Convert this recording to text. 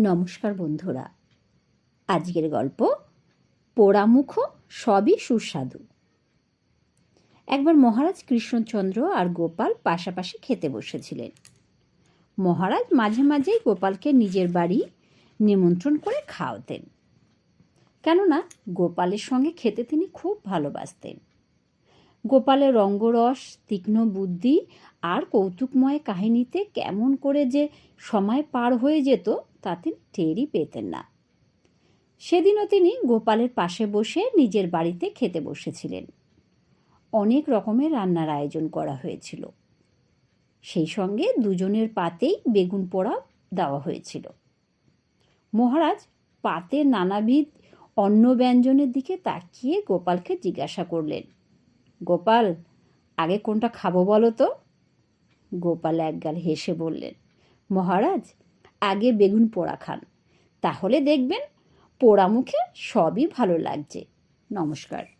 নমস্কার বন্ধুরা। আজকের গল্প পোড়ামুখ সবই সুস্বাদু। একবার মহারাজ কৃষ্ণচন্দ্র আর গোপাল পাশাপাশি খেতে বসেছিলেন। মহারাজ মাঝে মাঝেই গোপালকে নিজের বাড়ি নিমন্ত্রণ করে খাওয়াতেন। কেননা গোপালের সঙ্গে খেতে তিনি খুব ভালোবাসতেন। গোপালের রঙ্গরস, তীক্ষ্ণ বুদ্ধি আর কৌতুকময় কাহিনীতে কেমন করে যে সময় পার হয়ে যেত তা তিনি টেরই পেতেন না। সেদিনও তিনি গোপালের পাশে বসে নিজের বাড়িতে খেতে বসেছিলেন। অনেক রকমের রান্নার আয়োজন করা হয়েছিল। সেই সঙ্গে দুজনের পাতেই বেগুন পোড়া দেওয়া হয়েছিল। মহারাজ পাতে নানাবিধ অন্ন ব্যঞ্জনের দিকে তাকিয়ে গোপালকে জিজ্ঞাসা করলেন, গোপাল, আগে কোনটা খাব বলো তো? গোপাল একগাল হেসে বললেন, মহারাজ আগে বেগুন পোড়া খান। তাহলে দেখবেন পোড়া মুখে সবই ভালো লাগছে। নমস্কার।